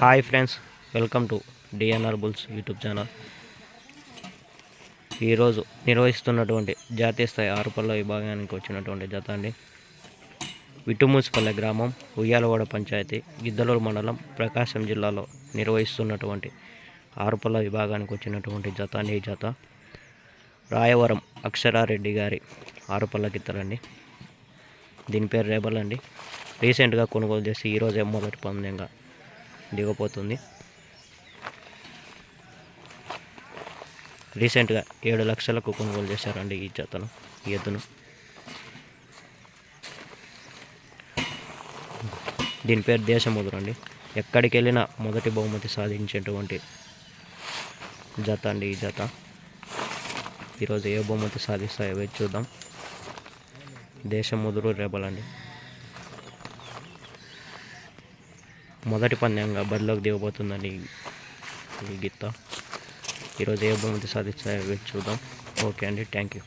Hi friends welcome to DNR Bulls YouTube channel. ఈరోజు నిర్వహిస్తున్నటువంటి జాతీయ స్థాయి ఆరుపల్ల విభాగానికి వచ్చినటువంటి జత అండి. విటుమూసిపల్లె గ్రామం ఉయ్యాలవాడ పంచాయతీ గిద్దలూరు మండలం ప్రకాశం జిల్లాలో నిర్వహిస్తున్నటువంటి ఆరుపల్ల విభాగానికి వచ్చినటువంటి జత అండి ఈ జత. రాయవరం అక్షరారెడ్డి గారి ఆరుపల్ల గిత్తలండి. దీని పేరు రేబల్ అండి. రీసెంట్గా కొనుగోలు చేసి ఈరోజే మొదటి పందెంగా దిగపోతుంది రీసెంట్గా ఏడు లక్షలకు కొనుగోలు చేశారండి ఈ జతను ఈ ఎద్దును. దీని పేరు దేశముదురు అండి ఎక్కడికి వెళ్ళినా మొదటి బహుమతి సాధించేటువంటి జత అండి ఈ జత. ఈరోజు ఏ బహుమతి సాధిస్తాయో చూద్దాం. దేశముదురు రెబలండి. మొదటి పందెంగా బరిలోకి దిగబోతుందని ఈ- గీత. గిత్త ఈరోజు ఏ బహుమతి సాధిస్తాయో చూద్దాం. ఓకే అండి థ్యాంక్ యూ.